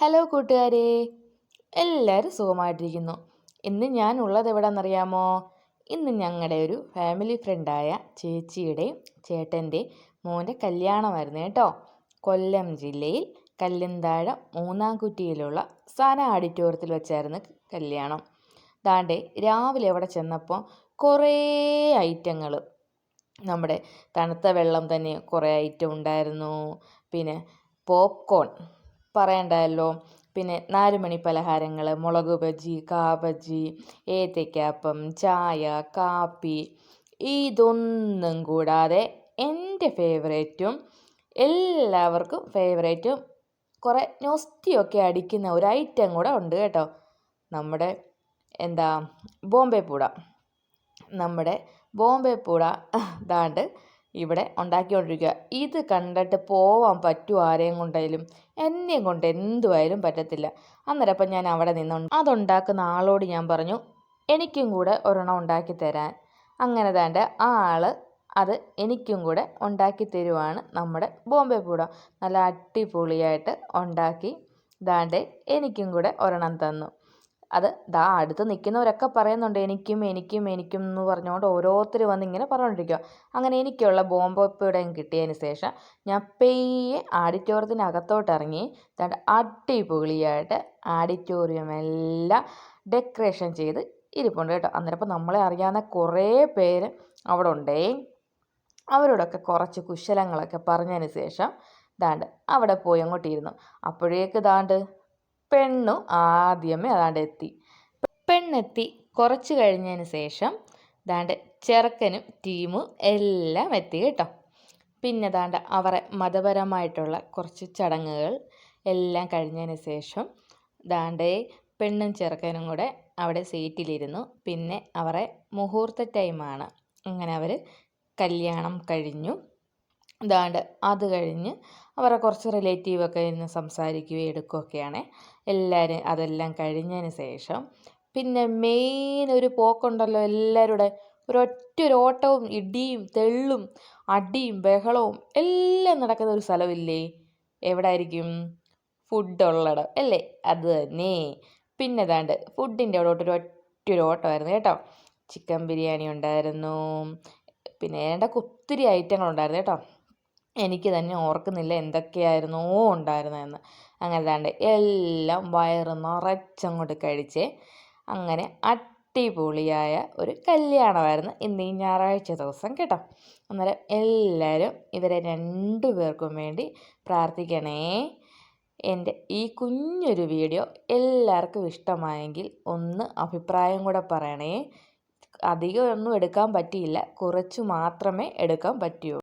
Hello കൂട്ടുകാരെ എല്ലാവരും സുഖമായിട്ടിരിക്കുന്നു. ഇന്ന് ഞാൻ ഉള്ളത് എവിടെയെന്നറിയാമോ ഇന്ന് ഞങ്ങളുടെ ഒരു ഫാമിലി ഫ്രണ്ടായ ചേച്ചിയുടെയും ചേട്ടന്റെ മോന്റെ കല്യാണമായിരുന്നു കേട്ടോ. കൊല്ലം ജില്ലയിൽ കല്ലിന്താഴം മൂന്നാംകുറ്റിയിലുള്ള സന ഓഡിറ്റോറിയത്തിൽ വെച്ചായിരുന്നു കല്യാണം. ദാണ്ടെ രാവിലെ അവിടെ ചെന്നപ്പോൾ കുറേ ഐറ്റങ്ങൾ നമ്മുടെ തണുത്ത വെള്ളം തന്നെ കുറേ ഐറ്റം ഉണ്ടായിരുന്നു. പിന്നെ പോപ്കോൺ പറയണ്ടല്ലോ. പിന്നെ നാലുമണി പലഹാരങ്ങൾ മുളക് ബജി കാബജി ഏത്തയ്ക്കാപ്പം ചായ കാപ്പി ഇതൊന്നും കൂടാതെ എന്റെ ഫേവറേറ്റും എല്ലാവർക്കും ഫേവറേറ്റും കുറേ നൊസ്റ്റിയൊക്കെ അടിക്കുന്ന ഒരു ഐറ്റം കൂടെ ഉണ്ട് കേട്ടോ. നമ്മുടെ എന്താ ബോംബെ പൂട. നമ്മുടെ ബോംബെ പൂട ദാണ്ട് ഇവിടെ ഉണ്ടാക്കിക്കൊണ്ടിരിക്കുക. ഇത് കണ്ടിട്ട് പോവാൻ പറ്റുമോ ആരെയും കൊണ്ടായാലും. എന്നെയും കൊണ്ട് എന്തുമായാലും പറ്റത്തില്ല. അന്നേരം അപ്പം ഞാൻ അവിടെ നിന്നുണ്ട് അതുണ്ടാക്കുന്ന ആളോട് ഞാൻ പറഞ്ഞു എനിക്കും കൂടെ ഒരെണ്ണം ഉണ്ടാക്കി തരാൻ. അങ്ങനെ താണ്ട് ആ ആൾ അത് എനിക്കും കൂടെ ഉണ്ടാക്കി തരുവാണ് നമ്മുടെ ബോംബെ പൂട. നല്ല അടിപൊളിയായിട്ട് ഉണ്ടാക്കി ദാണ്ട് എനിക്കും കൂടെ ഒരെണ്ണം തന്നു. അത് ദാ അടുത്ത് നിൽക്കുന്നവരൊക്കെ പറയുന്നുണ്ട് എനിക്കും എനിക്കും എനിക്കും എന്ന് പറഞ്ഞുകൊണ്ട് ഓരോരുത്തർ വന്ന് ഇങ്ങനെ പറഞ്ഞുകൊണ്ടിരിക്കുക അങ്ങനെ എനിക്കുള്ള ബോംബോപ്പയുടെയും കിട്ടിയതിന് ശേഷം ഞാൻ പെയ്യെ ആഡിറ്റോറിയത്തിനകത്തോട്ട് ഇറങ്ങി അടിപൊളിയായിട്ട് ആഡിറ്റോറിയം എല്ലാം ഡെക്കറേഷൻ ചെയ്ത് ഇരിപ്പുണ്ട് കേട്ടോ. അന്നേരം നമ്മളെ അറിയാവുന്ന കുറേ പേര് അവിടെ ഉണ്ടേ. അവരോടൊക്കെ കുറച്ച് കുശലങ്ങളൊക്കെ പറഞ്ഞതിന് ശേഷം ദാണ്ട് അവിടെ പോയി അങ്ങോട്ടിരുന്നു അപ്പോഴേക്ക് ദാണ്ട് പെണ്ണു ആദ്യമേ അതാണ്ട് എത്തി. പെണ്ണെത്തി കുറച്ച് കഴിഞ്ഞതിന് ശേഷം ദാണ്ട് ചെറുക്കനും ടീമും എല്ലാം എത്തി കേട്ടോ. പിന്നെ ദാണ്ട് അവരെ മതപരമായിട്ടുള്ള കുറച്ച് ചടങ്ങുകൾ എല്ലാം കഴിഞ്ഞതിന് ശേഷം ദാണ്ടേ പെണ്ണും ചെറുക്കനും കൂടെ അവിടെ സീറ്റിലിരുന്നു. പിന്നെ അവരെ മുഹൂർത്ത ടൈമാണ്. അങ്ങനെ അവർ കല്യാണം കഴിഞ്ഞു. ദാണ്ട് അത് കഴിഞ്ഞ് അവരെ കുറച്ച് റിലേറ്റീവൊക്കെ ഇരുന്ന് സംസാരിക്കുകയും എടുക്കുകയൊക്കെയാണ്. എല്ലാവരും അതെല്ലാം കഴിഞ്ഞതിന് ശേഷം പിന്നെ മെയിൻ ഒരു പോക്കുണ്ടല്ലോ എല്ലാവരുടെ ഒരൊറ്റ ഒരു ഓട്ടവും ഇടിയും തെള്ളും അടിയും ബഹളവും എല്ലാം നടക്കുന്ന ഒരു സ്ഥലമില്ലേ? എവിടെ ആയിരിക്കും ഫുഡ് അല്ലേ? അത് തന്നെ. പിന്നെ ഏതാണ്ട് ഫുഡിന്റെ അവിടോട്ട് ഒരു ഒറ്റ ഒരു ഓട്ടമായിരുന്നു കേട്ടോ. ചിക്കൻ ബിരിയാണി ഉണ്ടായിരുന്നു. പിന്നെ ഏണ്ട ഒത്തിരി ഐറ്റങ്ങളുണ്ടായിരുന്നു കേട്ടോ. എനിക്ക് തന്നെ ഓർക്കുന്നില്ല എന്തൊക്കെയായിരുന്നോ ഉണ്ടായിരുന്നതെന്ന്. അങ്ങനെ താണ്ട് എല്ലാം വയറ് നിറച്ചങ്ങോട്ട് കഴിച്ച് അങ്ങനെ അടിപൊളിയായ ഒരു കല്യാണമായിരുന്നു ഇന്ന് ഈ ഞായറാഴ്ച ദിവസം കേട്ടോ. അന്നേരം എല്ലാവരും ഇവരെ രണ്ടു പേർക്കും വേണ്ടി പ്രാർത്ഥിക്കണേ. എന്റെ ഈ കുഞ്ഞൊരു വീഡിയോ എല്ലാവർക്കും ഇഷ്ടമായെങ്കിൽ ഒന്ന് അഭിപ്രായം കൂടെ പറയണേ. അധികമൊന്നും എടുക്കാൻ പറ്റിയില്ല. കുറച്ച് മാത്രമേ എടുക്കാൻ പറ്റിയുള്ളൂ.